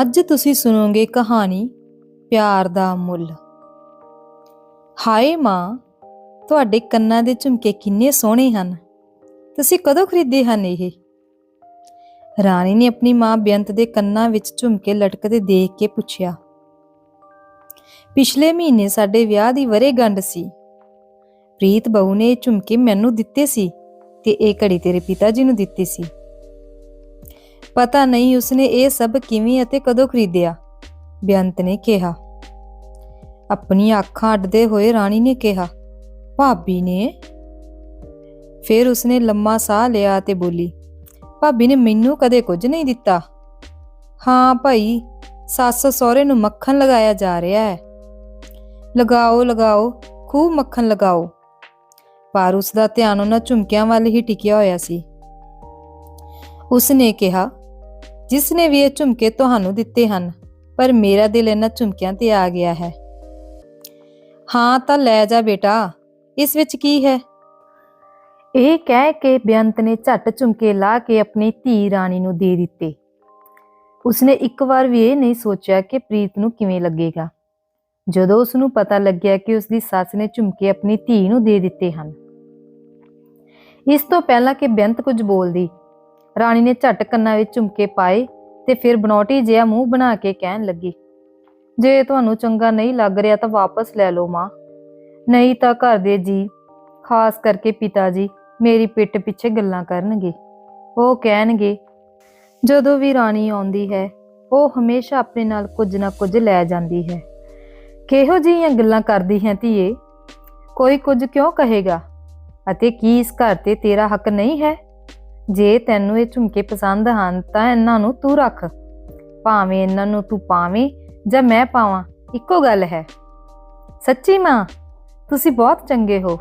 ਅੱਜ ਤੁਸੀਂ ਸੁਣੋਗੇ ਕਹਾਣੀ ਪਿਆਰ ਦਾ ਮੁੱਲ। ਹਾਏ ਮਾਂ, ਤੁਹਾਡੇ ਕੰਨਾਂ ਦੇ ਝੁਮਕੇ ਕਿੰਨੇ ਸੋਹਣੇ ਹਨ। ਤੁਸੀਂ ਕਦੋਂ ਖਰੀਦੇ ਹਨ ਇਹ? ਰਾਣੀ ਨੇ ਆਪਣੀ ਮਾਂ ਬੇਅੰਤ ਦੇ ਕੰਨਾਂ ਵਿੱਚ ਝੁਮਕੇ ਲਟਕਦੇ ਦੇਖ ਕੇ ਪੁੱਛਿਆ। ਪਿਛਲੇ ਮਹੀਨੇ ਸਾਡੇ ਵਿਆਹ ਦੀ ਵਰੇਗੰਢ ਸੀ। ਪ੍ਰੀਤ ਬਹੂ ਨੇ ਇਹ ਝੁਮਕੇ ਮੈਨੂੰ ਦਿੱਤੇ ਸੀ ਤੇ ਇਹ ਘੜੀ ਤੇਰੇ ਪਿਤਾ ਜੀ ਨੂੰ ਦਿੱਤੀ ਸੀ। ਪਤਾ ਨਹੀਂ ਉਸਨੇ ਇਹ ਸਭ ਕਿਵੇਂ ਅਤੇ ਕਦੋਂ ਖਰੀਦਿਆ। ਬੇਅੰਤ ਨੇ ਕਿਹਾ। ਆਪਣੀ ਅੱਖਾਂ ਅੱਡਦੇ ਹੋਏ ਰਾਣੀ ਨੇ ਕਿਹਾ, ਭਾਬੀ ਨੇ? ਫਿਰ ਉਸਨੇ ਲੰਮਾ ਸਾਹ ਲਿਆ ਤੇ ਬੋਲੀ, ਭਾਬੀ ਨੇ ਮੈਨੂੰ ਕਦੇ ਕੁਝ ਨਹੀਂ ਦਿੱਤਾ। ਹਾਂ ਭਾਈ, ਸੱਸ ਸਹੁਰੇ ਨੂੰ ਮੱਖਣ ਲਗਾਇਆ ਜਾ ਰਿਹਾ ਹੈ। ਲਗਾਓ ਲਗਾਓ, ਖੂਬ ਮੱਖਣ ਲਗਾਓ। ਪਰ ਉਸ ਦਾ ਧਿਆਨ ਉਹਨਾਂ ਝੁਮਕਿਆਂ ਵੱਲ ਹੀ ਟਿਕਿਆ ਹੋਇਆ ਸੀ। ਉਸਨੇ ਕਿਹਾ ਜਿਸ ਨੇ ਵੀ ਇਹ ਝੁਮਕੇ ਤੁਹਾਨੂੰ ਦਿੱਤੇ ਹਨ, ਪਰ ਮੇਰਾ ਦਿਲ ਇਹਨਾਂ ਝੁਮਕਿਆਂ ਤੇ ਆ ਗਿਆ ਹੈ। ਹਾਂ, ਤਾਂ ਲੈ ਜਾ ਬੇਟਾ, ਇਸ ਵਿੱਚ ਕੀ ਹੈ? ਇਹ ਕਹਿ ਕੇ ਬੇਅੰਤ ਨੇ ਝੱਟ ਝੁਮਕੇ ਲਾ ਕੇ ਆਪਣੀ ਧੀ ਰਾਣੀ ਨੂੰ ਦੇ ਦਿੱਤੇ। ਉਸਨੇ ਇੱਕ ਵਾਰ ਵੀ ਇਹ ਨਹੀਂ ਸੋਚਿਆ ਕਿ ਪ੍ਰੀਤ ਨੂੰ ਕਿਵੇਂ ਲੱਗੇਗਾ। ਜਦੋਂ ਉਸ ਨੂੰ ਪਤਾ ਲੱਗਿਆ ਕਿ ਉਸ ਦੀ ਸੱਸ ਨੇ ਝੁਮਕੇ ਆਪਣੀ ਧੀ ਨੂੰ ਦੇ ਦਿੱਤੇ ਹਨ। ਇਸ ਤੋਂ ਪਹਿਲਾਂ ਕਿ ਬੇਅੰਤ ਕੁਝ ਬੋਲਦੀ ਰਾਣੀ ਨੇ ਝਟ ਕੰਨਾਂ ਵਿੱਚ ਝੁਮਕੇ ਪਾਏ ਤੇ ਫਿਰ ਬਨੌਟੀ ਜਿਹਾ ਮੂੰਹ ਬਣਾ ਕੇ ਕਹਿਣ ਲੱਗੀ, ਜੇ ਤੁਹਾਨੂੰ ਚੰਗਾ ਨਹੀਂ ਲੱਗ ਰਿਹਾ ਤਾਂ ਵਾਪਸ ਲੈ ਲਓ ਮਾਂ। ਨਹੀਂ ਤਾਂ ਘਰ ਦੇ ਜੀ, ਖਾਸ ਕਰਕੇ ਪਿਤਾ ਜੀ, ਮੇਰੀ ਪਿੱਠ ਪਿੱਛੇ ਗੱਲਾਂ ਕਰਨਗੇ। ਉਹ ਕਹਿਣਗੇ, ਜਦੋਂ ਵੀ ਰਾਣੀ ਆਉਂਦੀ ਹੈ, ਉਹ ਹਮੇਸ਼ਾ ਆਪਣੇ ਨਾਲ ਕੁਝ ਨਾ ਕੁਝ ਲੈ ਜਾਂਦੀ ਹੈ। ਕਿਹੋ ਜਿਹੀਆਂ ਗੱਲਾਂ ਕਰਦੀ ਹੈ ਧੀਏ? ਕੋਈ ਕੁਝ ਕਿਉਂ ਕਹੇਗਾ? ਅਤੇ ਕੀ ਇਸ ਘਰ ਤੇ ਤੇਰਾ ਹੱਕ ਨਹੀਂ ਹੈ? ਜੇ ਤੈਨੂੰ ਇਹ ਝੁਮਕੇ ਪਸੰਦ ਹਨ ਤਾਂ ਇਹਨਾਂ ਨੂੰ ਤੂੰ ਰੱਖ। ਭਾਵੇਂ ਇਹਨਾਂ ਨੂੰ ਤੂੰ ਪਾਵੇਂ ਜਾਂ ਮੈਂ ਪਾਵਾਂ, ਇੱਕੋ ਗੱਲ ਹੈ। ਸੱਚੀ ਮਾਂ, ਤੁਸੀਂ ਬਹੁਤ ਚੰਗੇ ਹੋ।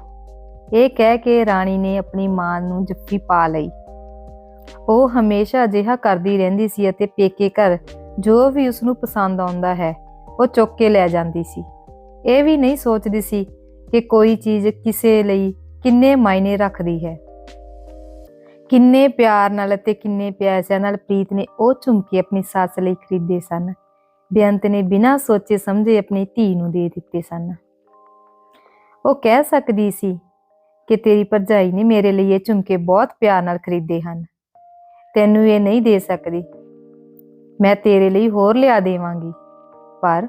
ਇਹ ਕਹਿ ਕੇ ਰਾਣੀ ਨੇ ਆਪਣੀ ਮਾਂ ਨੂੰ ਜੱਫੀ ਪਾ ਲਈ। ਉਹ ਹਮੇਸ਼ਾ ਅਜਿਹਾ ਕਰਦੀ ਰਹਿੰਦੀ ਸੀ ਅਤੇ ਪੇਕੇ ਘਰ ਜੋ ਵੀ ਉਸ ਨੂੰ ਪਸੰਦ ਆਉਂਦਾ ਹੈ, ਉਹ ਚੁੱਕ ਕੇ ਲੈ ਜਾਂਦੀ ਸੀ। ਇਹ ਵੀ ਨਹੀਂ ਸੋਚਦੀ ਸੀ ਕਿ ਕੋਈ ਚੀਜ਼ ਕਿਸੇ ਲਈ ਕਿੰਨੇ ਮਾਇਨੇ ਰੱਖਦੀ ਹੈ। ਕਿੰਨੇ ਪਿਆਰ ਨਾਲ ਅਤੇ ਕਿੰਨੇ ਪਿਆਸਿਆਂ ਨਾਲ ਪ੍ਰੀਤ ਨੇ ਉਹ ਝੁਮਕੇ ਆਪਣੀ ਸੱਸ ਲਈ ਖਰੀਦੇ ਸਨ। ਬੇਅੰਤ ਨੇ ਬਿਨਾਂ ਸੋਚੇ ਸਮਝੇ ਆਪਣੀ ਧੀ ਨੂੰ ਦੇ ਦਿੱਤੇ ਸਨ। ਉਹ ਕਹਿ ਸਕਦੀ ਸੀ ਕਿ ਤੇਰੀ ਭਰਜਾਈ ਨੇ ਮੇਰੇ ਲਈ ਇਹ ਝੁਮਕੇ ਬਹੁਤ ਪਿਆਰ ਨਾਲ ਖਰੀਦੇ ਹਨ। ਤੈਨੂੰ ਇਹ ਨਹੀਂ ਦੇ ਸਕਦੀ। ਮੈਂ ਤੇਰੇ ਲਈ ਹੋਰ ਲਿਆ ਦੇਵਾਂਗੀ। ਪਰ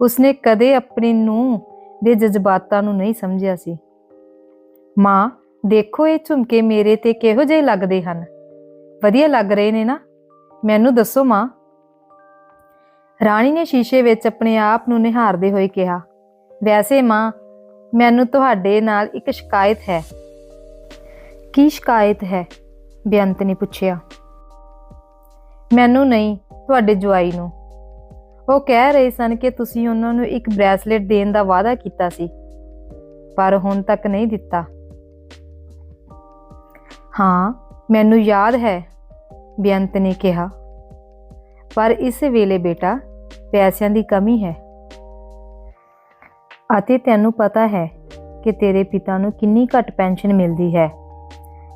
ਉਸਨੇ ਕਦੇ ਆਪਣੀ ਨੂੰ ਦੇ ਜਜ਼ਬਾਤਾਂ ਨੂੰ ਨਹੀਂ ਸਮਝਿਆ ਸੀ। ਮਾਂ ਦੇਖੋ ਇਹ ਝੁਮਕੇ ਮੇਰੇ ਤੇ ਕਿਹੋ ਜਿਹੇ ਲੱਗਦੇ ਹਨ? ਵਧੀਆ ਲੱਗ ਰਹੇ ਨੇ ਨਾ? ਮੈਨੂੰ ਦੱਸੋ ਮਾਂ। ਰਾਣੀ ਨੇ ਸ਼ੀਸ਼ੇ ਵਿੱਚ ਆਪਣੇ ਆਪ ਨੂੰ ਨਿਹਾਰਦੇ ਹੋਏ ਕਿਹਾ, ਵੈਸੇ ਮਾਂ, ਮੈਨੂੰ ਤੁਹਾਡੇ ਨਾਲ ਇੱਕ ਸ਼ਿਕਾਇਤ ਹੈ। ਕੀ ਸ਼ਿਕਾਇਤ ਹੈ? ਬੇਅੰਤ ਨੇ ਪੁੱਛਿਆ। ਮੈਨੂੰ ਨਹੀਂ, ਤੁਹਾਡੇ ਜਵਾਈ ਨੂੰ। ਉਹ ਕਹਿ ਰਹੇ ਸਨ ਕਿ ਤੁਸੀਂ ਉਹਨਾਂ ਨੂੰ ਇੱਕ ਬ੍ਰੈਸਲੇਟ ਦੇਣ ਦਾ ਵਾਅਦਾ ਕੀਤਾ ਸੀ, ਪਰ ਹੁਣ ਤੱਕ ਨਹੀਂ ਦਿੱਤਾ। ਹਾਂ, ਮੈਨੂੰ ਯਾਦ ਹੈ, ਬੇਅੰਤ ਨੇ ਕਿਹਾ। ਪਰ ਇਸ ਵੇਲੇ ਬੇਟਾ, ਪੈਸਿਆਂ ਦੀ ਕਮੀ ਹੈ। ਅਤੇ ਤੈਨੂੰ ਪਤਾ ਹੈ ਕਿ ਤੇਰੇ ਪਿਤਾ ਨੂੰ ਕਿੰਨੀ ਘੱਟ ਪੈਨਸ਼ਨ ਮਿਲਦੀ ਹੈ।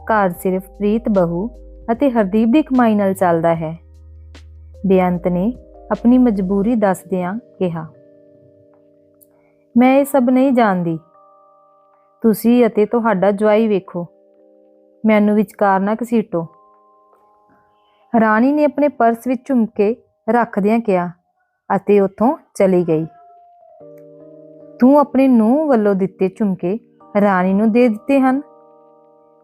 ਘਰ ਸਿਰਫ ਪ੍ਰੀਤ ਬਹੂ ਅਤੇ ਹਰਦੀਪ ਦੀ ਕਮਾਈ ਨਾਲ ਚੱਲਦਾ ਹੈ। ਬੇਅੰਤ ਨੇ ਆਪਣੀ ਮਜਬੂਰੀ ਦੱਸਦਿਆਂ ਕਿਹਾ, ਮੈਂ ਇਹ ਸਭ ਨਹੀਂ ਜਾਣਦੀ। ਤੁਸੀਂ ਅਤੇ ਤੁਹਾਡਾ ਜਵਾਈ ਵੇਖੋ। ਮੈਨੂੰ ਵਿਚਕਾਰ ਨਾ ਘਸੀਟੋ। ਰਾਣੀ ਨੇ ਆਪਣੇ ਪਰਸ ਵਿੱਚ ਝੁਮਕੇ ਰੱਖਦਿਆਂ ਕਿਹਾ ਅਤੇ ਉੱਥੋਂ ਚਲੀ ਗਈ। ਤੂੰ ਆਪਣੇ ਨੂੰਹ ਵੱਲੋਂ ਦਿੱਤੇ ਝੁਮਕੇ ਰਾਣੀ ਨੂੰ ਦੇ ਦਿੱਤੇ ਹਨ।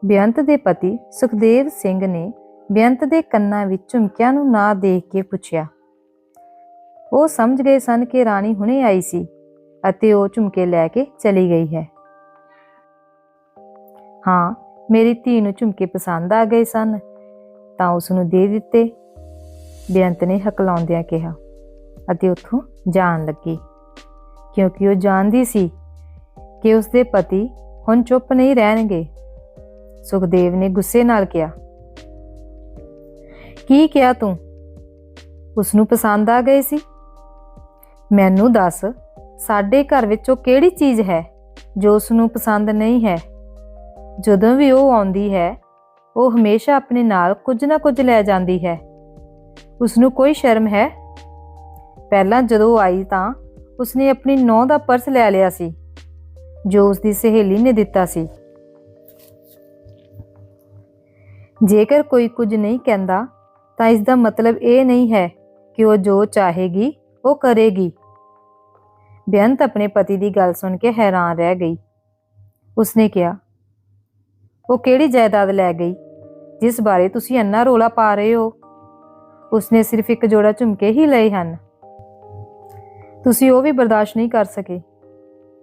ਬੇਅੰਤ ਦੇ ਪਤੀ ਸੁਖਦੇਵ ਸਿੰਘ ਨੇ ਬੇਅੰਤ ਦੇ ਕੰਨਾਂ ਵਿੱਚ ਝੁਮਕਿਆਂ ਨੂੰ ਨਾ ਦੇਖ ਕੇ ਪੁੱਛਿਆ। ਉਹ ਸਮਝ ਗਏ ਸਨ ਕਿ ਰਾਣੀ ਹੁਣੇ ਆਈ ਸੀ ਅਤੇ ਉਹ ਝੁਮਕੇ ਲੈ ਕੇ ਚਲੀ ਗਈ ਹੈ। ਹਾਂ ਮੇਰੀ ਧੀ ਨੂੰ ਝੁਮਕੇ ਪਸੰਦ ਆ ਗਏ ਸਨ, ਤਾਂ ਉਸ ਨੂੰ ਦੇ ਦਿੱਤੇ। ਬੇਅੰਤ ਨੇ ਹਕਲਾਉਂਦਿਆਂ ਕਿਹਾ, ਅਤੇ ਉੱਥੋਂ ਜਾਣ ਲੱਗੀ, ਕਿਉਂਕਿ ਉਹ ਜਾਣਦੀ ਸੀ ਕਿ ਉਸ ਦੇ ਪਤੀ ਹੁਣ ਚੁੱਪ ਨਹੀਂ ਰਹਿਣਗੇ। ਸੁਖਦੇਵ ਨੇ ਗੁੱਸੇ ਨਾਲ ਕਿਹਾ, ਕੀ ਕਿਹਾ ਤੂੰ? ਉਸ ਨੂੰ ਪਸੰਦ ਆ ਗਏ ਸੀ? ਮੈਨੂੰ ਦੱਸ, ਸਾਡੇ ਘਰ ਵਿੱਚ ਉਹ ਕਿਹੜੀ ਚੀਜ਼ ਹੈ ਜੋ ਉਸ ਨੂੰ ਪਸੰਦ ਨਹੀਂ ਹੈ? ਜਦੋਂ ਵੀ ਉਹ ਆਉਂਦੀ ਹੈ, ਉਹ ਹਮੇਸ਼ਾ ਆਪਣੇ ਨਾਲ ਕੁਝ ਨਾ ਕੁਝ ਲੈ ਜਾਂਦੀ ਹੈ। ਉਸ ਨੂੰ ਕੋਈ ਸ਼ਰਮ ਹੈ? ਪਹਿਲਾਂ ਜਦੋਂ ਆਈ ਤਾਂ ਉਸਨੇ ਆਪਣੀ ਨੌਂ ਦਾ ਪਰਸ ਲੈ ਲਿਆ ਸੀ, ਜੋ ਉਸਦੀ ਸਹੇਲੀ ਨੇ ਦਿੱਤਾ ਸੀ। ਜੇਕਰ ਕੋਈ ਕੁਝ ਨਹੀਂ ਕਹਿੰਦਾ, ਤਾਂ ਇਸ ਦਾ ਮਤਲਬ ਇਹ ਨਹੀਂ ਹੈ ਕਿ ਉਹ ਜੋ ਚਾਹੇਗੀ, ਉਹ ਕਰੇਗੀ। ਬੇਅੰਤ ਆਪਣੇ ਪਤੀ ਦੀ ਗੱਲ ਸੁਣ ਕੇ ਹੈਰਾਨ ਰਹਿ ਗਈ। ਉਸਨੇ ਕਿਹਾ ਉਹ ਕਿਹੜੀ ਜਾਇਦਾਦ ਲੈ ਗਈ? ਜਿਸ ਬਾਰੇ ਤੁਸੀਂ ਇੰਨਾ ਰੋਲਾ ਪਾ ਰਹੇ ਹੋ? ਉਸਨੇ ਸਿਰਫ ਇੱਕ ਜੋੜਾ ਝੁਮਕੇ ਹੀ ਲਏ ਹਨ। ਤੁਸੀਂ ਉਹ ਵੀ ਬਰਦਾਸ਼ਤ ਨਹੀਂ ਕਰ ਸਕੇ।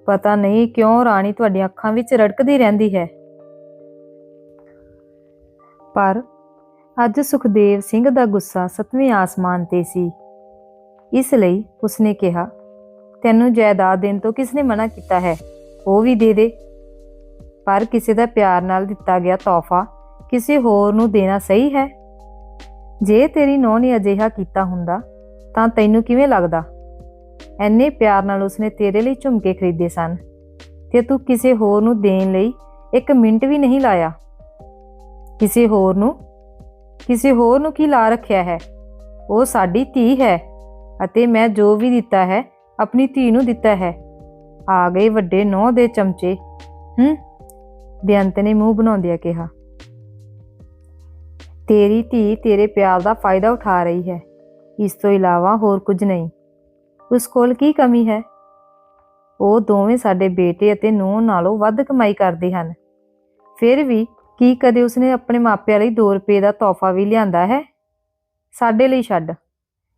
ਪਤਾ ਨਹੀਂ ਕਿਉਂ ਰਾਣੀ ਤੁਹਾਡੀਆਂ ਅੱਖਾਂ ਵਿੱਚ ਰੜਕਦੀ ਰਹਿੰਦੀ ਹੈ। ਪਰ ਅੱਜ ਸੁਖਦੇਵ ਸਿੰਘ ਦਾ ਗੁੱਸਾ ਸਤਵੇਂ ਆਸਮਾਨ ਤੇ ਸੀ। ਇਸ ਲਈ ਉਸਨੇ ਕਿਹਾ, ਤੈਨੂੰ ਜਾਇਦਾਦ ਦੇਣ ਤੋਂ ਕਿਸਨੇ ਮਨਾ ਕੀਤਾ ਹੈ? ਉਹ ਵੀ ਦੇ ਦੇ। ਪਰ ਕਿਸੇ ਦਾ ਪਿਆਰ ਨਾਲ ਦਿੱਤਾ ਗਿਆ ਤੋਹਫਾ ਕਿਸੇ ਹੋਰ ਨੂੰ ਦੇਣਾ ਸਹੀ ਹੈ? ਜੇ ਤੇਰੀ ਨੌਂ ਨੇ ਅਜਿਹਾ ਕੀਤਾ ਹੁੰਦਾ, ਤਾਂ ਤੈਨੂੰ ਕਿਵੇਂ ਲੱਗਦਾ? ਐਨੇ ਪਿਆਰ ਨਾਲ ਉਸਨੇ ਤੇਰੇ ਲਈ ਝੁਮਕੇ ਖਰੀਦੇ ਸਨ ਤੇ ਤੂੰ ਕਿਸੇ ਹੋਰ ਨੂੰ ਦੇਣ ਲਈ ਇੱਕ ਮਿੰਟ ਵੀ ਨਹੀਂ ਲਾਇਆ। ਕਿਸੇ ਹੋਰ ਨੂੰ? ਕਿਸੇ ਹੋਰ ਨੂੰ ਕੀ ਲਾ ਰੱਖਿਆ ਹੈ? ਉਹ ਸਾਡੀ ਧੀ ਹੈ ਅਤੇ ਮੈਂ ਜੋ ਵੀ ਦਿੱਤਾ ਹੈ, ਆਪਣੀ ਧੀ ਨੂੰ ਦਿੱਤਾ ਹੈ। ਆ ਗਏ ਵੱਡੇ ਨੌ ਦੇ ਚਮਚੇ। ਹੂੰ? ਬੇਅੰਤ ਨੇ ਮੂੰਹ ਬਣਾਉਂਦਿਆਂ ਕਿਹਾ, ਤੇਰੀ ਧੀ ਤੇਰੇ ਪਿਆਰ ਦਾ ਫਾਇਦਾ ਉਠਾ ਰਹੀ ਹੈ, ਇਸ ਤੋਂ ਇਲਾਵਾ ਹੋਰ ਕੁਝ ਨਹੀਂ। ਉਸ ਕੋਲ ਕੀ ਕਮੀ ਹੈ? ਉਹ ਦੋਵੇਂ ਸਾਡੇ ਬੇਟੇ ਅਤੇ ਨੂੰਹ ਨਾਲੋਂ ਵੱਧ ਕਮਾਈ ਕਰਦੇ ਹਨ। ਫਿਰ ਵੀ ਕੀ ਕਦੇ ਉਸਨੇ ਆਪਣੇ ਮਾਪਿਆਂ ਲਈ 2 ਰੁਪਏ ਦਾ ਤੋਹਫਾ ਵੀ ਲਿਆਂਦਾ ਹੈ? ਸਾਡੇ ਲਈ ਛੱਡ।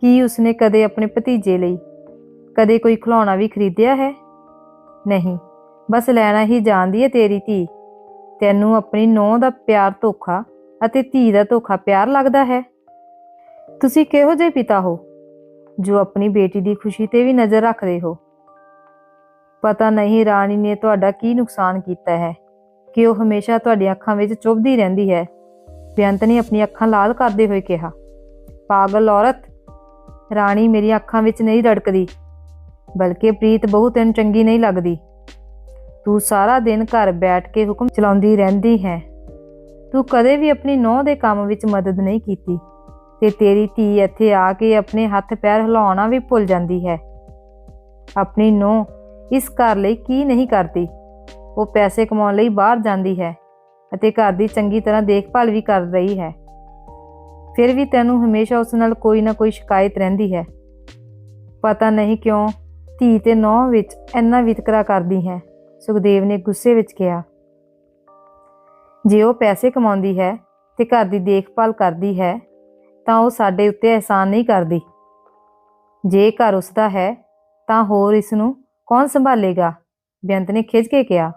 ਕੀ ਉਸਨੇ ਕਦੇ ਆਪਣੇ ਭਤੀਜੇ ਲਈ ਕਦੇ ਕੋਈ ਖਿਡੌਣਾ ਵੀ ਖਰੀਦਿਆ ਹੈ? ਨਹੀਂ, ਬਸ ਲੈਣਾ ਹੀ ਜਾਣਦੀ ਹੈ ਤੇਰੀ ਧੀ। ਤੈਨੂੰ ਆਪਣੀ ਨੂੰਹ ਦਾ ਪਿਆਰ ਧੋਖਾ ਅਤੇ ਧੀ ਦਾ ਧੋਖਾ ਪਿਆਰ ਲੱਗਦਾ ਹੈ? ਤੁਸੀਂ ਕਿਹੋ ਜਿਹੇ ਪਿਤਾ ਹੋ ਜੋ ਆਪਣੀ ਬੇਟੀ ਦੀ ਖੁਸ਼ੀ ਤੇ ਵੀ ਨਜ਼ਰ ਰੱਖਦੇ ਹੋ? ਪਤਾ ਨਹੀਂ ਰਾਣੀ ਨੇ ਤੁਹਾਡਾ ਕੀ ਨੁਕਸਾਨ ਕੀਤਾ ਹੈ, ਕਿ ਉਹ ਹਮੇਸ਼ਾ ਤੁਹਾਡੀਆਂ ਅੱਖਾਂ ਵਿੱਚ ਚੁੱਭਦੀ ਰਹਿੰਦੀ ਹੈ। ਬੇਅੰਤ ਨੇ ਆਪਣੀ ਅੱਖਾਂ ਲਾਲ ਕਰਦੇ ਹੋਏ ਕਿਹਾ, ਪਾਗਲ ਔਰਤ, ਰਾਣੀ ਮੇਰੀਆਂ ਅੱਖਾਂ ਵਿੱਚ ਨਹੀਂ ਰੜਕਦੀ, ਬਲਕਿ ਪ੍ਰੀਤ ਬਹੁਤ ਤੈਨੂੰ ਚੰਗੀ ਨਹੀਂ ਲੱਗਦੀ। ਤੂੰ ਸਾਰਾ ਦਿਨ ਘਰ ਬੈਠ ਕੇ ਹੁਕਮ ਚਲਾਉਂਦੀ ਰਹਿੰਦੀ ਹੈ। ਤੂੰ ਕਦੇ ਵੀ ਆਪਣੀ ਨੌਂ ਦੇ ਕੰਮ ਵਿੱਚ ਮਦਦ ਨਹੀਂ ਕੀਤੀ। ਤੇ ਤੇਰੀ ਧੀ ਇੱਥੇ ਆ ਕੇ ਆਪਣੇ ਹੱਥ ਪੈਰ ਹਿਲਾਉਣਾ ਵੀ ਭੁੱਲ ਜਾਂਦੀ ਹੈ। ਆਪਣੀ ਨੌਂ ਇਸ ਘਰ ਲਈ ਕੀ ਨਹੀਂ ਕਰਦੀ? ਉਹ ਪੈਸੇ ਕਮਾਉਣ ਲਈ ਬਾਹਰ ਜਾਂਦੀ ਹੈ ਅਤੇ ਘਰ ਦੀ ਚੰਗੀ ਤਰ੍ਹਾਂ ਦੇਖਭਾਲ ਵੀ ਕਰ ਰਹੀ ਹੈ। ਫਿਰ ਵੀ ਤੈਨੂੰ ਹਮੇਸ਼ਾ ਉਸ ਨਾਲ ਕੋਈ ਨਾ ਕੋਈ ਸ਼ਿਕਾਇਤ ਰਹਿੰਦੀ ਹੈ। ਪਤਾ ਨਹੀਂ ਕਿਉਂ ਧੀ ਤੇ ਨੌਂ ਵਿੱਚ ਇੰਨਾ ਵਿਤਕਰਾ ਕਰਦੀ ਹੈ। ਸੁਖਦੇਵ ਨੇ ਗੁੱਸੇ ਵਿੱਚ ਕਿਹਾ, ਜੇ ਉਹ ਪੈਸੇ ਕਮਾਉਂਦੀ ਹੈ ਤੇ ਘਰ ਦੀ ਦੇਖਭਾਲ ਕਰਦੀ ਹੈ, ਤਾਂ ਉਹ ਸਾਡੇ ਉੱਤੇ ਅਹਿਸਾਨ ਨਹੀਂ ਕਰਦੀ। ਜੇ ਘਰ ਉਸਦਾ ਹੈ, ਤਾਂ ਹੋਰ ਇਸ ਨੂੰ ਕੌਣ ਸੰਭਾਲੇਗਾ? ਬੇਅੰਤ ਨੇ ਖਿੱਚ ਕੇ ਕਿਹਾ,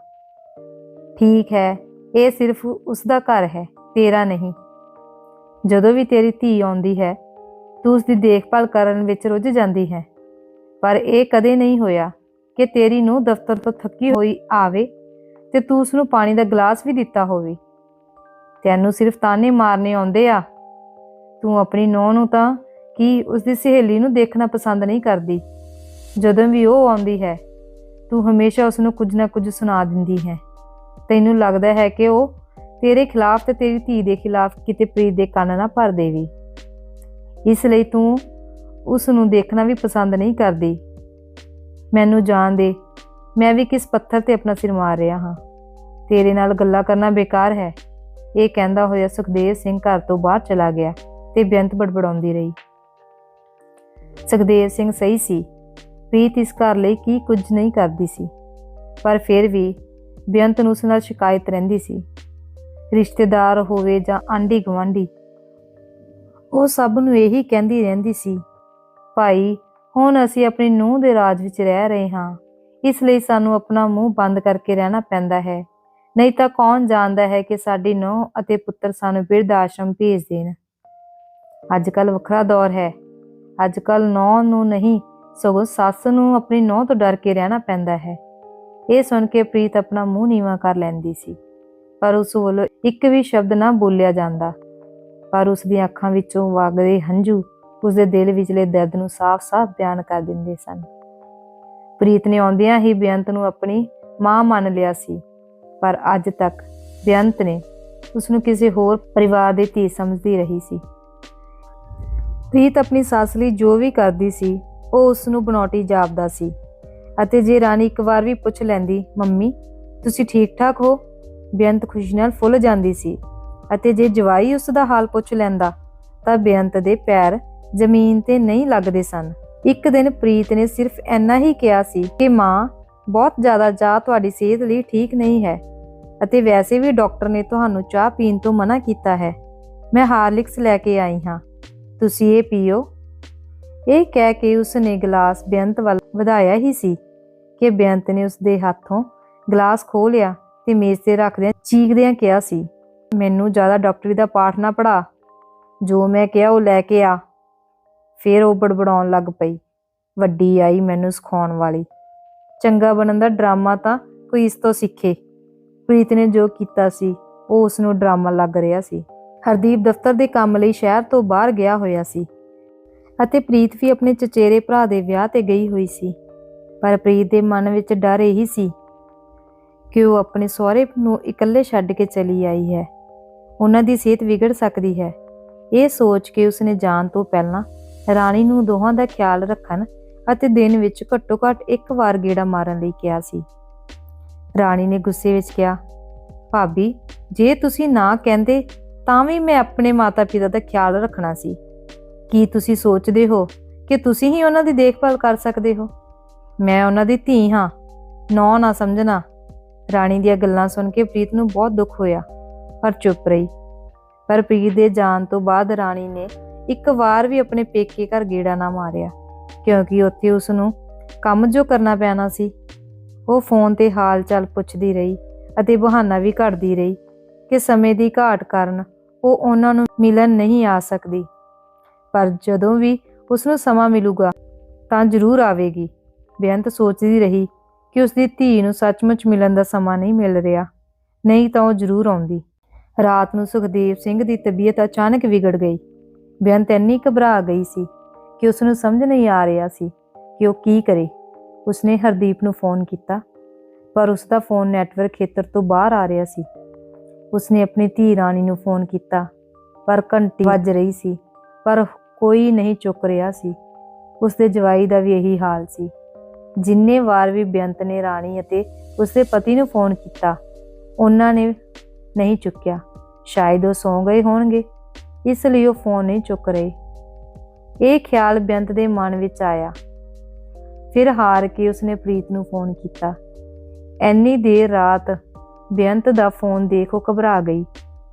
ਠੀਕ ਹੈ, ਇਹ ਸਿਰਫ ਉਸਦਾ ਘਰ ਹੈ, ਤੇਰਾ ਨਹੀਂ। ਜਦੋਂ ਵੀ ਤੇਰੀ ਧੀ ਆਉਂਦੀ ਹੈ, ਤੂੰ ਉਸ ਦੀ ਦੇਖਭਾਲ ਕਰਨ ਵਿੱਚ ਰੁੱਝ ਜਾਂਦੀ ਹੈ। ਪਰ ਇਹ ਕਦੇ ਨਹੀਂ ਹੋਇਆ ਕਿ ਤੇਰੀ ਨੂੰ ਦਫ਼ਤਰ ਤੋਂ ਥੱਕੀ ਹੋਈ ਆਵੇ ਤੇ ਤੂੰ ਉਸ ਨੂੰ ਪਾਣੀ ਦਾ ਗਲਾਸ ਵੀ ਦਿੱਤਾ ਹੋਵੇ। ਤੈਨੂੰ ਸਿਰਫ ਤਾਨੇ ਮਾਰਨੇ ਆਉਂਦੇ ਆ। ਤੂੰ ਆਪਣੀ ਨੂੰਹ ਨੂੰ ਤਾਂ ਕੀ ਉਸ ਦੀ ਸਹੇਲੀ ਨੂੰ ਦੇਖਣਾ ਪਸੰਦ ਨਹੀਂ ਕਰਦੀ। ਜਦੋਂ ਵੀ ਉਹ ਆਉਂਦੀ ਹੈ, ਤੂੰ ਹਮੇਸ਼ਾ ਉਸ ਨੂੰ ਕੁਝ ਨਾ ਕੁਝ ਸੁਣਾ ਦਿੰਦੀ ਹੈ। ਤੈਨੂੰ ਲੱਗਦਾ ਹੈ ਕਿ ਉਹ ਤੇਰੇ ਖਿਲਾਫ ਤੇ ਤੇਰੀ ਧੀ ਦੇ ਖਿਲਾਫ ਕਿਤੇ ਪ੍ਰੀਤ ਦੇ ਕੰਨ ਨਾ ਭਰ ਦੇਵੀ। ਇਸ ਲਈ ਤੂੰ ਉਸ ਨੂੰ ਦੇਖਣਾ ਵੀ ਪਸੰਦ ਨਹੀਂ ਕਰਦੀ। ਮੈਨੂੰ ਜਾਣ ਦੇ। ਮੈਂ ਵੀ ਕਿਸ ਪੱਥਰ ਤੇ ਆਪਣਾ ਸਿਰ ਮਾਰ ਰਿਹਾ ਹਾਂ। ਤੇਰੇ ਨਾਲ ਗੱਲਾਂ ਕਰਨਾ ਬੇਕਾਰ ਹੈ। ਇਹ ਕਹਿੰਦਾ ਹੋਇਆ ਸੁਖਦੇਵ ਸਿੰਘ ਘਰ ਤੋਂ ਬਾਹਰ ਚਲਾ ਗਿਆ ਤੇ ਬੇਅੰਤ ਬੜਬੜਾਉਂਦੀ ਰਹੀ। ਸੁਖਦੇਵ ਸਿੰਘ ਸਹੀ ਸੀ। ਪ੍ਰੀਤ ਇਸ ਘਰ ਲਈ ਕੀ ਕੁਝ ਨਹੀਂ ਕਰਦੀ ਸੀ। ਪਰ ਫਿਰ ਵੀ ਬੇਅੰਤ ਨੂੰ ਉਸ ਨਾਲ ਸ਼ਿਕਾਇਤ ਰਹਿੰਦੀ ਸੀ। ਰਿਸ਼ਤੇਦਾਰ ਹੋਵੇ ਜਾਂ ਆਂਢੀ ਗੁਆਂਢੀ ਉਹ ਸਭ ਨੂੰ ਇਹੀ ਕਹਿੰਦੀ ਰਹਿੰਦੀ ਸੀ, ਭਾਈ ਹੁਣ ਅਸੀਂ ਆਪਣੀ ਨੂੰਹ ਦੇ ਰਾਜ ਵਿੱਚ ਰਹਿ ਰਹੇ ਹਾਂ। ਇਸ ਲਈ ਸਾਨੂੰ ਆਪਣਾ ਮੂੰਹ ਬੰਦ ਕਰਕੇ ਰਹਿਣਾ ਪੈਂਦਾ ਹੈ। ਨਹੀਂ ਤਾਂ ਕੌਣ ਜਾਣਦਾ ਹੈ ਕਿ ਸਾਡੀ ਨੂੰਹ ਅਤੇ ਪੁੱਤਰ ਸਾਨੂੰ ਬਿਰਧ ਆਸ਼ਰਮ ਭੇਜ ਦੇਣ? ਅੱਜ ਕੱਲ ਵੱਖਰਾ ਦੌਰ ਹੈ। ਅੱਜ ਕੱਲ ਨੌ ਨੂੰ ਨਹੀਂ, ਸਗੋਂ ਸੱਸ ਨੂੰ ਆਪਣੀ ਨੌ ਤੋਂ ਡਰ ਕੇ ਰਹਿਣਾ ਪੈਂਦਾ ਹੈ। ਇਹ ਸੁਣ ਕੇ ਪ੍ਰੀਤ ਆਪਣਾ ਮੂੰਹ ਨੀਵਾ ਕਰ ਲੈਂਦੀ ਸੀ। ਪਰ ਉਸ ਵੱਲੋਂ ਇੱਕ ਵੀ ਸ਼ਬਦ ਨਾ ਬੋਲਿਆ ਜਾਂਦਾ। ਪਰ ਉਸ ਦੀਆਂ ਅੱਖਾਂ ਵਿੱਚੋਂ ਵਗਦੇ ਹੰਝੂ ਉਸ ਦੇ ਦਿਲ ਵਿਚਲੇ ਦਰਦ ਨੂੰ ਸਾਫ਼-ਸਾਫ਼ ਬਿਆਨ ਕਰ ਦਿੰਦੇ ਸਨ। ਪ੍ਰੀਤ ਨੇ ਆਉਂਦਿਆਂ ਹੀ ਬੇਅੰਤ ਨੂੰ ਆਪਣੀ ਮਾਂ ਮੰਨ ਲਿਆ ਸੀ, ਪਰ ਅੱਜ ਤੱਕ ਬੇਅੰਤ ਨੇ ਉਸ ਨੂੰ ਕਿਸੇ ਹੋਰ ਪਰਿਵਾਰ ਦੀ ਧੀ ਸਮਝਦੀ ਰਹੀ ਸੀ। ਪ੍ਰੀਤ ਆਪਣੀ ਸੱਸ ਲਈ ਜੋ ਵੀ ਕਰਦੀ ਸੀ, ਉਹ ਉਸ ਨੂੰ ਬਨੌਟੀ ਜਾਪਦਾ ਸੀ ਅਤੇ ਜੇ ਰਾਣੀ ਇੱਕ ਵਾਰ ਵੀ ਪੁੱਛ ਲੈਂਦੀ, ਮੰਮੀ, ਤੁਸੀਂ ਠੀਕ ਠਾਕ ਹੋ? ਬੇਅੰਤ ਖੁਸ਼ੀ ਨਾਲ ਫੁੱਲ ਜਾਂਦੀ ਸੀ ਅਤੇ ਜੇ ਜਵਾਈ ਉਸ ਦਾ ਹਾਲ ਪੁੱਛ ਲੈਂਦਾ, ਤਾਂ ਬੇਅੰਤ ਦੇ ਪੈਰ ਜ਼ਮੀਨ ਤੇ ਨਹੀਂ ਲੱਗਦੇ ਸਨ। ਇੱਕ ਦਿਨ ਪ੍ਰੀਤ ਨੇ ਸਿਰਫ ਇੰਨਾ ਹੀ ਕਿਹਾ ਸੀ ਕਿ ਮਾਂ, ਬਹੁਤ ਜ਼ਿਆਦਾ ਚਾਹ ਤੁਹਾਡੀ ਸਿਹਤ ਲਈ ਠੀਕ ਨਹੀਂ ਹੈ ਅਤੇ ਵੈਸੇ ਵੀ ਡਾਕਟਰ ਨੇ ਤੁਹਾਨੂੰ ਚਾਹ ਪੀਣ ਤੋਂ ਮਨਾ ਕੀਤਾ ਹੈ। ਮੈਂ ਹਾਰਲਿਕਸ ਲੈ ਕੇ ਆਈ ਹਾਂ। ਤੁਸੀਂ ਇਹ ਪੀਓ। ਇਹ ਕਹਿ ਕੇ ਉਸ ਨੇ ਗਲਾਸ ਬੇਅੰਤ ਵੱਲ ਵਧਾਇਆ ਹੀ ਸੀ ਕਿ ਬੇਅੰਤ ਨੇ ਉਸ ਦੇ ਹੱਥੋਂ ਗਲਾਸ ਖੋਹ ਲਿਆ ਤੇ ਮੇਜ਼ ਤੇ ਰੱਖਦਿਆਂ ਚੀਕਦਿਆਂ ਕਿਹਾ ਸੀ, ਮੈਨੂੰ ਜ਼ਿਆਦਾ ਡਾਕਟਰੀ ਦਾ ਪਾਠ ਨਾ ਪੜਾ ਜੋ ਮੈਂ ਕਿਹਾ ਉਹ ਲੈ ਕੇ ਆ। ਫਿਰ ਉਹ ਬੜਬੜਾਉਣ ਲੱਗ ਪਈ। ਵੱਡੀ ਆਈ ਮੈਨੂੰ ਸਿਖਾਉਣ ਵਾਲੀ। ਚੰਗਾ ਬਣਨ ਦਾ ਡਰਾਮਾ ਤਾਂ ਕੋਈ ਇਸ ਤੋਂ ਸਿੱਖੇ। ਪ੍ਰੀਤ ਨੇ ਜੋ ਕੀਤਾ ਸੀ, ਉਹ ਉਸ ਨੂੰ ਡਰਾਮਾ ਲੱਗ ਰਿਹਾ ਸੀ। ਹਰਦੀਪ ਦਫ਼ਤਰ ਦੇ ਕੰਮ ਲਈ ਸ਼ਹਿਰ ਤੋਂ ਬਾਹਰ ਗਿਆ ਹੋਇਆ ਸੀ ਅਤੇ ਪ੍ਰੀਤ ਵੀ ਆਪਣੇ ਚਚੇਰੇ ਭਰਾ ਦੇ ਵਿਆਹ ਤੇ ਗਈ ਹੋਈ ਸੀ। ਪਰ ਪ੍ਰੀਤ ਦੇ ਮਨ ਵਿੱਚ ਡਰ ਇਹੀ ਸੀ ਕਿ ਉਹ ਆਪਣੇ ਸਹੁਰੇ ਨੂੰ ਇਕੱਲੇ ਛੱਡ ਕੇ ਚਲੀ ਆਈ ਹੈ। ਉਹਨਾਂ ਦੀ ਸਿਹਤ ਵਿਗੜ ਸਕਦੀ ਹੈ। ਇਹ ਸੋਚ ਕੇ ਉਸਨੇ ਜਾਣ ਤੋਂ ਪਹਿਲਾਂ ਰਾਣੀ ਨੂੰ ਦੋਹਾਂ ਦਾ ਖਿਆਲ ਰੱਖਣ ਅਤੇ ਦਿਨ ਵਿੱਚ ਘੱਟੋ ਘੱਟ ਇੱਕ ਵਾਰ ਗੇੜਾ ਮਾਰਨ ਲਈ ਕਿਹਾ ਸੀ। ਰਾਣੀ ਨੇ ਗੁੱਸੇ ਵਿੱਚ ਕਿਹਾ, ਭਾਬੀ, ਜੇ ਤੁਸੀਂ ਨਾ ਕਹਿੰਦੇ, ਤਾਂ ਵੀ ਮੈਂ ਆਪਣੇ ਮਾਤਾ-ਪਿਤਾ ਦਾ ਖਿਆਲ ਰੱਖਣਾ ਸੀ। ਕੀ ਤੁਸੀਂ ਸੋਚਦੇ ਹੋ ਕਿ ਤੁਸੀਂ ਹੀ ਉਹਨਾਂ ਦੀ ਦੇਖਭਾਲ ਕਰ ਸਕਦੇ ਹੋ? ਮੈਂ ਉਹਨਾਂ ਦੀ ਧੀ ਹਾਂ ਨੌ ਨਾ ਸਮਝਣਾ। ਰਾਣੀ ਦੀਆਂ ਗੱਲਾਂ ਸੁਣ ਕੇ ਪ੍ਰੀਤ ਨੂੰ ਬਹੁਤ ਦੁੱਖ ਹੋਇਆ, ਪਰ ਚੁੱਪ ਰਹੀ। ਪਰ ਪ੍ਰੀਤ ਦੇ ਜਾਣ ਤੋਂ ਬਾਅਦ ਰਾਣੀ ਨੇ ਇੱਕ ਵਾਰ ਵੀ ਆਪਣੇ ਪੇਕੇ ਘਰ ਗੇੜਾ ਨਾ ਮਾਰਿਆ, ਕਿਉਂਕਿ ਉੱਥੇ ਉਸ ਨੂੰ ਕੰਮ ਜੋ ਕਰਨਾ ਪੈਣਾ ਸੀ, ਉਹ ਫੋਨ ਤੇ ਹਾਲ ਚਾਲ ਪੁੱਛਦੀ ਰਹੀ ਅਤੇ ਬਹਾਨਾ ਵੀ ਘੜਦੀ ਰਹੀ ਕਿ ਸਮੇਂ ਦੀ ਘਾਟ ਕਾਰਨ ਉਹ ਉਹਨਾਂ ਨੂੰ ਮਿਲਣ ਨਹੀਂ ਆ ਸਕਦੀ। ਪਰ ਜਦੋਂ ਵੀ ਉਸ ਨੂੰ ਸਮਾਂ ਮਿਲੂਗਾ, ਤਾਂ ਜ਼ਰੂਰ ਆਵੇਗੀ। ਬੇਅੰਤ ਸੋਚਦੀ ਰਹੀ ਕਿ ਉਸ ਦੀ ਧੀ ਨੂੰ ਸੱਚਮੁੱਚ ਮਿਲਣ ਦਾ ਸਮਾਂ ਨਹੀਂ ਮਿਲ ਰਿਹਾ, ਨਹੀਂ ਤਾਂ ਉਹ ਜ਼ਰੂਰ ਆਉਂਦੀ। ਰਾਤ ਨੂੰ ਸੁਖਦੇਵ ਸਿੰਘ ਦੀ ਤਬੀਅਤ ਅਚਾਨਕ ਵਿਗੜ ਗਈ। ਬੇਅੰਤ ਇੰਨੀ ਘਬਰਾ ਗਈ ਸੀ ਕਿ ਉਸ ਨੂੰ ਸਮਝ ਨਹੀਂ ਆ ਰਿਹਾ ਸੀ ਕਿ ਉਹ ਕੀ ਕਰੇ। ਉਸਨੇ ਹਰਦੀਪ ਨੂੰ ਫੋਨ ਕੀਤਾ, ਪਰ ਉਸ ਦਾ ਫੋਨ ਨੈਟਵਰਕ ਖੇਤਰ ਤੋਂ ਬਾਹਰ ਆ ਰਿਹਾ ਸੀ। ਉਸਨੇ ਆਪਣੀ ਧੀ ਰਾਣੀ ਨੂੰ ਫੋਨ ਕੀਤਾ, ਪਰ ਘੰਟੀ ਵੱਜ ਰਹੀ ਸੀ, ਪਰ ਕੋਈ ਨਹੀਂ ਚੁੱਕ ਰਿਹਾ ਸੀ। ਉਸਦੇ ਜਵਾਈ ਦਾ ਵੀ ਇਹੀ ਹਾਲ ਸੀ। ਜਿੰਨੇ ਵਾਰ ਵੀ ਬੇਅੰਤ ਨੇ ਰਾਣੀ ਅਤੇ ਉਸਦੇ ਪਤੀ ਨੂੰ ਫੋਨ ਕੀਤਾ, ਉਹਨਾਂ ਨੇ ਨਹੀਂ ਚੁੱਕਿਆ। ਸ਼ਾਇਦ ਉਹ ਸੌਂ ਗਏ ਹੋਣਗੇ। ਇਸ ਲਈ ਉਹ ਫੋਨ ਨਹੀਂ ਚੁੱਕ ਰਹੇ। ਇਹ ਖਿਆਲ ਬੇਅੰਤ ਦੇ ਮਨ ਵਿੱਚ ਆਇਆ। ਫਿਰ ਹਾਰ ਕੇ ਉਸਨੇ ਪ੍ਰੀਤ ਨੂੰ ਫੋਨ ਕੀਤਾ। ਐਨੀ ਦੇਰ ਰਾਤ ਬੇਅੰਤ ਦਾ ਫੋਨ ਦੇਖ ਉਹ ਘਬਰਾ ਗਈ।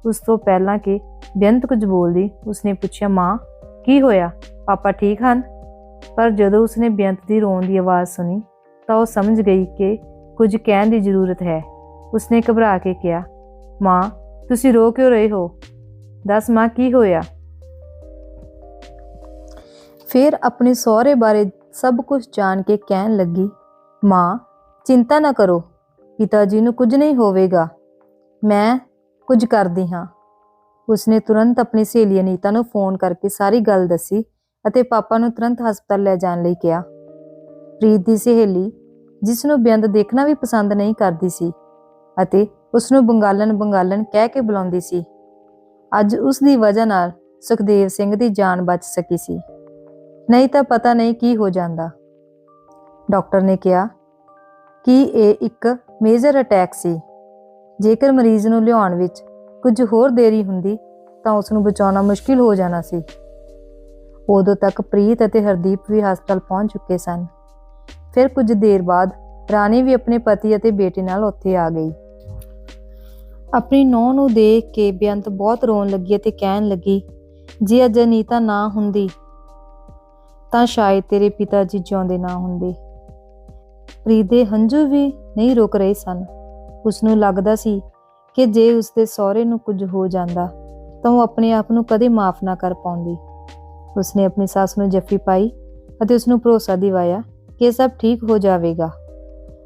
ਉਸ ਤੋਂ ਪਹਿਲਾਂ ਕਿ ਬੇਅੰਤ ਕੁਝ ਬੋਲਦੀ, ਉਸਨੇ ਪੁੱਛਿਆ, ਮਾਂ, ਕੀ ਹੋਇਆ? ਪਾਪਾ ਠੀਕ ਹਨ? ਪਰ ਜਦੋਂ ਉਸਨੇ ਬੇਅੰਤ ਦੀ ਰੋਣ ਦੀ ਆਵਾਜ਼ ਸੁਣੀ, ਤਾਂ ਉਹ ਸਮਝ ਗਈ ਕਿ ਕੁਝ ਕਹਿਣ ਦੀ ਜ਼ਰੂਰਤ ਹੈ। ਉਸਨੇ ਘਬਰਾ ਕੇ ਕਿਹਾ, ਮਾਂ, ਤੁਸੀਂ ਰੋ ਕਿਉਂ ਰਹੇ ਹੋ? ਦੱਸ ਮਾਂ, ਕੀ ਹੋਇਆ? ਫਿਰ ਆਪਣੇ ਸਹੁਰੇ ਬਾਰੇ ਸਭ ਕੁਝ ਜਾਣ ਕੇ ਕਹਿਣ ਲੱਗੀ, ਮਾਂ, ਚਿੰਤਾ ਨਾ ਕਰੋ, ਪਿਤਾ ਜੀ ਨੂੰ ਕੁਝ ਨਹੀਂ ਹੋਵੇਗਾ। ਮੈਂ ਕੁਝ ਕਰਦੀ ਹਾਂ। ਉਸਨੇ ਤੁਰੰਤ ਆਪਣੀ ਸਹੇਲੀ ਅਨੀਤਾ ਨੂੰ ਫੋਨ ਕਰਕੇ ਸਾਰੀ ਗੱਲ ਦੱਸੀ ਅਤੇ ਪਾਪਾ ਨੂੰ ਤੁਰੰਤ ਹਸਪਤਾਲ ਲੈ ਜਾਣ ਲਈ ਕਿਹਾ। ਪ੍ਰੀਤ ਦੀ ਸਹੇਲੀ, ਜਿਸ ਨੂੰ ਬੇਅੰਤ ਦੇਖਣਾ ਵੀ ਪਸੰਦ ਨਹੀਂ ਕਰਦੀ ਸੀ, ਅਤੇ ਉਸ ਨੂੰ ਬੰਗਾਲਨ ਬੰਗਾਲਨ ਕਹਿ ਕੇ ਬੁਲਾਉਂਦੀ ਸੀ। ਅੱਜ ਉਸ ਦੀ ਵਜ੍ਹਾ ਨਾਲ ਸੁਖਦੇਵ ਸਿੰਘ ਦੀ ਜਾਨ ਬਚ ਸਕੀ ਸੀ। ਨਹੀਂ ਤਾਂ ਪਤਾ ਨਹੀਂ ਕੀ ਹੋ ਜਾਂਦਾ। ਡਾਕਟਰ ਨੇ ਕਿਹਾ ਕਿ ਇਹ ਇੱਕ ਮੇਜਰ ਅਟੈਕ ਸੀ। ਜੇਕਰ ਮਰੀਜ਼ ਨੂੰ ਲਿਆਉਣ ਵਿੱਚ ਕੁਝ ਹੋਰ ਦੇਰੀ ਹੁੰਦੀ ਤਾਂ ਉਸ ਨੂੰ ਬਚਾਉਣਾ ਮੁਸ਼ਕਿਲ ਹੋ ਜਾਣਾ ਸੀ। ਉਦੋਂ ਤੱਕ ਪ੍ਰੀਤ ਅਤੇ ਹਰਦੀਪ ਵੀ ਹਸਪਤਾਲ ਪਹੁੰਚ ਚੁੱਕੇ ਸਨ। ਫਿਰ ਕੁਝ ਦੇਰ ਬਾਅਦ ਰਾਣੀ ਵੀ ਆਪਣੇ ਪਤੀ ਅਤੇ ਬੇਟੇ ਨਾਲ ਉੱਥੇ ਆ ਗਈ। ਆਪਣੀ ਨੂੰਹ ਨੂੰ ਦੇਖ ਕੇ ਬੇਅੰਤ ਬਹੁਤ ਰੋਣ ਲੱਗੀ ਅਤੇ ਕਹਿਣ ਲੱਗੀ, ਜੇ ਅੱਜ ਅਨੀਤਾ ਨਾ ਹੁੰਦੀ, ਤਾਂ ਸ਼ਾਇਦ ਤੇਰੇ ਪਿਤਾ ਜੀ ਜਿਉਂਦੇ ਨਾ ਹੁੰਦੇ। ਪ੍ਰੀਤ ਦੇ ਹੰਝੂ ਵੀ ਨਹੀਂ ਰੁਕ ਰਹੇ ਸਨ। ਉਸ ਨੂੰ ਲੱਗਦਾ ਸੀ ਕਿ ਜੇ ਉਸ ਦੇ ਸਹੁਰੇ ਨੂੰ ਕੁਝ ਹੋ ਜਾਂਦਾ, ਤਾਂ ਉਹ ਆਪਣੇ ਆਪ ਨੂੰ ਕਦੇ ਮਾਫ ਨਾ ਕਰ ਪਾਉਂਦੀ। ਉਸਨੇ ਆਪਣੀ ਸੱਸ ਨੂੰ ਜੱਫੀ ਪਾਈ ਅਤੇ ਉਸ ਨੂੰ ਭਰੋਸਾ ਦਿਵਾਇਆ ਕਿ ਸਭ ਠੀਕ ਹੋ ਜਾਵੇਗਾ।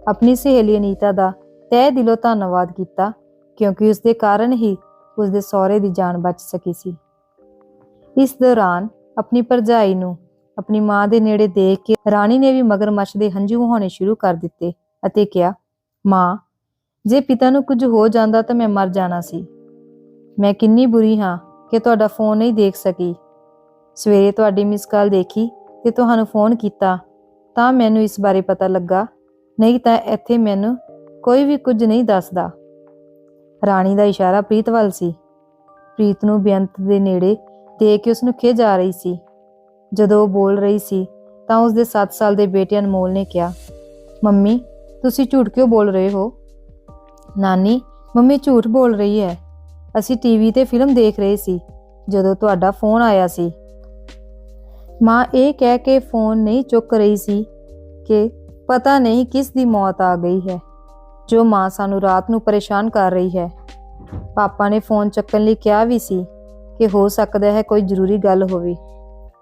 ਆਪਣੀ ਸਹੇਲੀ ਅਨੀਤਾ ਦਾ ਤਹਿ ਦਿਲੋਂ ਧੰਨਵਾਦ ਕੀਤਾ ਕਿਉਂਕਿ ਉਸ ਦੇ ਕਾਰਨ ਹੀ ਉਸ ਦੇ ਸਹੁਰੇ ਦੀ ਜਾਨ ਬਚ ਸਕੀ ਸੀ। ਇਸ ਦੌਰਾਨ ਆਪਣੀ ਭਰਜਾਈ ਨੂੰ ਆਪਣੀ ਮਾਂ ਦੇ ਨੇੜੇ ਦੇਖ ਕੇ ਰਾਣੀ ਨੇ ਵੀ ਮਗਰਮੱਛ ਦੇ ਹੰਝੂ ਵਹਾਉਣੇ ਸ਼ੁਰੂ ਕਰ ਦਿੱਤੇ ਅਤੇ ਕਿਹਾ, ਮਾਂ, ਜੇ ਪਿਤਾ ਨੂੰ ਕੁਝ ਹੋ ਜਾਂਦਾ ਤਾਂ ਮੈਂ ਮਰ ਜਾਣਾ ਸੀ। ਮੈਂ ਕਿੰਨੀ ਬੁਰੀ ਹਾਂ ਕਿ ਤੁਹਾਡਾ ਫੋਨ ਨਹੀਂ ਦੇਖ ਸਕੀ। ਸਵੇਰੇ ਤੁਹਾਡੀ ਮਿਸ ਕਾਲ ਦੇਖੀ ਤੇ ਤੁਹਾਨੂੰ ਫੋਨ ਕੀਤਾ, ਤਾਂ ਮੈਨੂੰ ਇਸ ਬਾਰੇ ਪਤਾ ਲੱਗਾ। ਨਹੀਂ ਤਾਂ ਇੱਥੇ ਮੈਨੂੰ ਕੋਈ ਵੀ ਕੁਝ ਨਹੀਂ ਦੱਸਦਾ। ਰਾਣੀ ਦਾ ਇਸ਼ਾਰਾ ਪ੍ਰੀਤ ਵੱਲ ਸੀ। ਪ੍ਰੀਤ ਨੂੰ ਬੇਅੰਤ ਦੇ ਨੇੜੇ ਦੇਖ ਕੇ ਉਸ ਨੂੰ ਖਿਝ ਆ ਰਹੀ ਸੀ। ਜਦੋਂ ਉਹ ਬੋਲ ਰਹੀ ਸੀ, ਤਾਂ ਉਸ ਦੇ 7 ਸਾਲ ਦੇ ਬੇਟੇ ਅਨਮੋਲ ਨੇ ਕਿਹਾ, ਮੰਮੀ, ਤੁਸੀਂ ਝੂਠ ਕਿਉਂ ਬੋਲ ਰਹੇ ਹੋ? ਨਾਨੀ, ਮੰਮੀ ਝੂਠ ਬੋਲ ਰਹੀ ਹੈ। ਅਸੀਂ ਟੀਵੀ ਤੇ ਫਿਲਮ ਦੇਖ ਰਹੇ ਸੀ, ਜਦੋਂ ਤੁਹਾਡਾ ਫੋਨ ਆਇਆ ਸੀ। ਮਾਂ ਇਹ ਕਹਿ ਕੇ ਫੋਨ ਨਹੀਂ ਚੁੱਕ ਰਹੀ ਸੀ ਕਿ ਪਤਾ ਨਹੀਂ ਕਿਸ ਦੀ ਮੌਤ ਆ ਗਈ ਹੈ। ਜੋ ਮਾਂ ਸਾਨੂੰ ਰਾਤ ਨੂੰ ਪਰੇਸ਼ਾਨ ਕਰ ਰਹੀ ਹੈ। ਪਾਪਾ ਨੇ ਫੋਨ ਚੱਕਣ ਲਈ ਕਿਹਾ ਵੀ ਸੀ ਕਿ ਹੋ ਸਕਦਾ ਹੈ ਕੋਈ ਜ਼ਰੂਰੀ ਗੱਲ ਹੋਵੇ।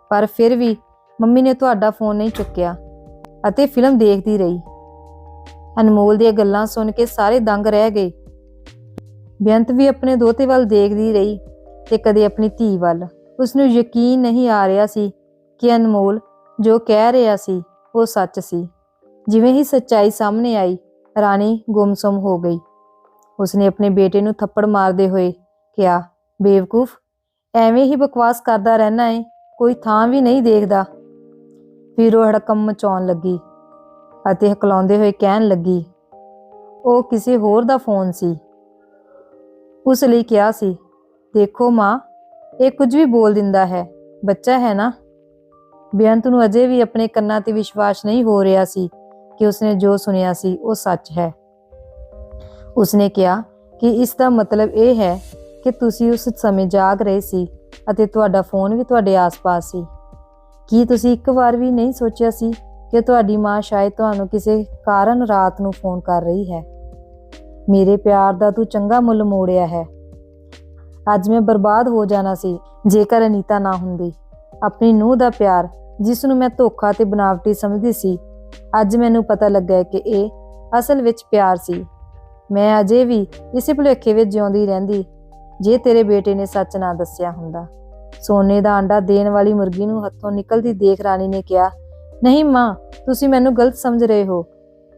ਪਰ ਫਿਰ ਵੀ ਮੰਮੀ ਨੇ ਤੁਹਾਡਾ ਫੋਨ ਨਹੀਂ ਚੁੱਕਿਆ ਅਤੇ ਫਿਲਮ ਦੇਖਦੀ ਰਹੀ। ਅਨਮੋਲ ਦੀਆਂ ਗੱਲਾਂ ਸੁਣ ਕੇ ਸਾਰੇ ਦੰਗ ਰਹਿ ਗਏ। ਬੇਅੰਤ ਵੀ ਆਪਣੇ ਦੋਤੇ ਵੱਲ ਦੇਖਦੀ ਰਹੀ ਤੇ ਕਦੇ ਆਪਣੀ ਧੀ ਵੱਲ। ਉਸ ਨੂੰ ਯਕੀਨ ਨਹੀਂ ਆ ਰਿਹਾ ਸੀ ਕਿ ਅਨਮੋਲ ਜੋ ਕਹਿ ਰਿਹਾ ਸੀ ਉਹ ਸੱਚ ਸੀ। ਜਿਵੇਂ ਹੀ ਸੱਚਾਈ ਸਾਹਮਣੇ ਆਈ ਰਾਣੀ ਗੁੰਮਸੁਮ ਹੋ ਗਈ। ਉਸਨੇ ਆਪਣੇ ਬੇਟੇ ਨੂੰ ਥੱਪੜ ਮਾਰਦੇ ਹੋਏ ਕਿਹਾ, ਬੇਵਕੂਫ, ਐਵੇਂ ਹੀ ਬਕਵਾਸ ਕਰਦਾ ਰਹਿਣਾ ਏ, ਕੋਈ ਥਾਂ ਵੀ ਨਹੀਂ ਦੇਖਦਾ ਫਿਰ ਉਹ ਹੜਕਮ ਮਚਾਉਣ ਲੱਗੀ ਅਤੇ ਹਕਲਾਉਂਦੇ ਹੋਏ ਕਹਿਣ ਲੱਗੀ, ਉਹ ਕਿਸੇ ਹੋਰ ਦਾ ਫੋਨ ਸੀ। ਉਸ ਲਈ ਕਿਹਾ ਸੀ, ਦੇਖੋ ਮਾਂ, ਇਹ ਕੁਝ ਵੀ ਬੋਲ ਦਿੰਦਾ ਹੈ, ਬੱਚਾ ਹੈ ਨਾ? ਬੇਅੰਤ ਨੂੰ ਅਜੇ ਵੀ ਆਪਣੇ ਕੰਨਾਂ ਤੇ ਵਿਸ਼ਵਾਸ ਨਹੀਂ ਹੋ ਰਿਹਾ ਸੀ। ਕਿ ਉਸਨੇ ਜੋ ਸੁਨਿਆ ਸੀ ਉਹ ਸੱਚ ਹੈ। ਉਸਨੇ ਕਿਹਾ ਕਿ ਇਸ ਦਾ ਮਤਲਬ ਇਹ ਹੈ ਕਿ ਤੁਸੀਂ ਉਸ ਸਮੇਂ ਜਾਗ ਰਹੇ ਸੀ ਅਤੇ ਤੁਹਾਡਾ ਫੋਨ ਵੀ ਤੁਹਾਡੇ ਆਸ-ਪਾਸ ਸੀ। ਕੀ ਤੁਸੀਂ ਇੱਕ ਵਾਰ ਵੀ ਨਹੀਂ ਸੋਚਿਆ ਸੀ ਕਿ ਤੁਹਾਡੀ ਮਾਂ ਸ਼ਾਇਦ ਤੁਹਾਨੂੰ ਕਿਸੇ ਕਾਰਨ ਰਾਤ ਨੂੰ ਫੋਨ ਕਰ ਰਹੀ ਹੈ? ਮੇਰੇ ਪਿਆਰ ਦਾ ਤੂੰ ਚੰਗਾ ਮੁੱਲ ਮੋੜਿਆ ਹੈ। ਅੱਜ ਮੈਂ ਬਰਬਾਦ ਹੋ ਜਾਣਾ ਸੀ ਜੇਕਰ ਅਨੀਤਾ ਨਾ ਹੁੰਦੀ। ਆਪਣੀ ਨੂੰਹ ਦਾ ਪਿਆਰ, ਜਿਸ ਨੂੰ ਮੈਂ ਧੋਖਾ ਤੇ ਬਨਾਵਟੀ ਸਮਝਦੀ ਸੀ ਅੱਜ ਮੈਨੂੰ ਪਤਾ ਲੱਗਾ ਕਿ ਇਹ ਅਸਲ ਵਿੱਚ ਪਿਆਰ ਸੀ। ਮੈਂ ਅਜੇ ਵੀ ਇਸੇ ਭੁਲੇਖੇ ਵਿੱਚ ਜਿਉਂਦੀ ਰਹਿੰਦੀ, ਜੇ ਤੇਰੇ ਬੇਟੇ ਨੇ ਸੱਚ ਨਾ ਦੱਸਿਆ ਹੁੰਦਾ। ਸੋਨੇ ਦਾ ਆਂਡਾ ਦੇਣ ਵਾਲੀ ਮੁਰਗੀ ਨੂੰ ਹੱਥੋਂ ਨਿਕਲਦੀ ਦੇਖ ਰਾਣੀ ਨੇ ਕਿਹਾ, ਨਹੀਂ ਮਾਂ, ਤੁਸੀਂ ਮੈਨੂੰ ਗਲਤ ਸਮਝ ਰਹੇ ਹੋ।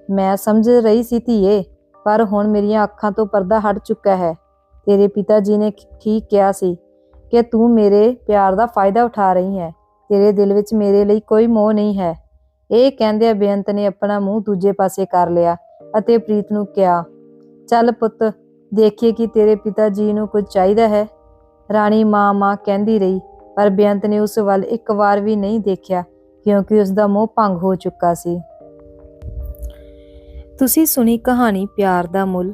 ਮੈਂ ਸਮਝ ਰਹੀ ਸੀ ਧੀਏ, ਪਰ ਹੁਣ ਮੇਰੀਆਂ ਅੱਖਾਂ ਤੋਂ ਪਰਦਾ ਹਟ ਚੁੱਕਾ ਹੈ। ਤੇਰੇ ਪਿਤਾ ਜੀ ਨੇ ਠੀਕ ਕਿਹਾ ਸੀ ਕਿ ਤੂੰ ਮੇਰੇ ਪਿਆਰ ਦਾ ਫਾਇਦਾ ਉਠਾ ਰਹੀ ਹੈ। ਤੇਰੇ ਦਿਲ ਵਿੱਚ ਮੇਰੇ ਲਈ ਕੋਈ ਮੋਹ ਨਹੀਂ ਹੈ। ਇਹ ਕਹਿੰਦਿਆਂ ਬੇਅੰਤ ਨੇ ਆਪਣਾ ਮੂੰਹ ਦੂਜੇ ਪਾਸੇ ਕਰ ਲਿਆ ਅਤੇ ਪ੍ਰੀਤ ਨੂੰ ਕਿਹਾ, ਚੱਲ ਪੁੱਤ, ਦੇਖੀਏ ਕਿ ਤੇਰੇ ਪਿਤਾ ਜੀ ਨੂੰ ਕੁਝ ਚਾਹੀਦਾ ਹੈ? ਰਾਣੀ ਮਾਂ ਮਾਂ ਕਹਿੰਦੀ ਰਹੀ, ਪਰ ਬੇਅੰਤ ਨੇ ਉਸ ਵੱਲ ਇੱਕ ਵਾਰ ਵੀ ਨਹੀਂ ਦੇਖਿਆ, ਕਿਉਂਕਿ ਉਸ ਦਾ ਮੋਹ ਭੰਗ ਹੋ ਚੁੱਕਾ ਸੀ। ਤੁਸੀਂ ਸੁਣੀ ਕਹਾਣੀ ਪਿਆਰ ਦਾ ਮੁੱਲ?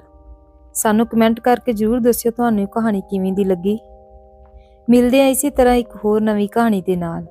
ਸਾਨੂੰ ਕਮੈਂਟ ਕਰਕੇ ਜਰੂਰ ਦੱਸਿਓ ਤੁਹਾਨੂੰ ਇਹ ਕਹਾਣੀ ਕਿਵੇਂ ਦੀ ਲੱਗੀ? ਮਿਲਦੇ ਆ ਇਸੇ ਤਰ੍ਹਾਂ ਇੱਕ ਹੋਰ ਨਵੀਂ ਕਹਾਣੀ ਦੇ ਨਾਲ।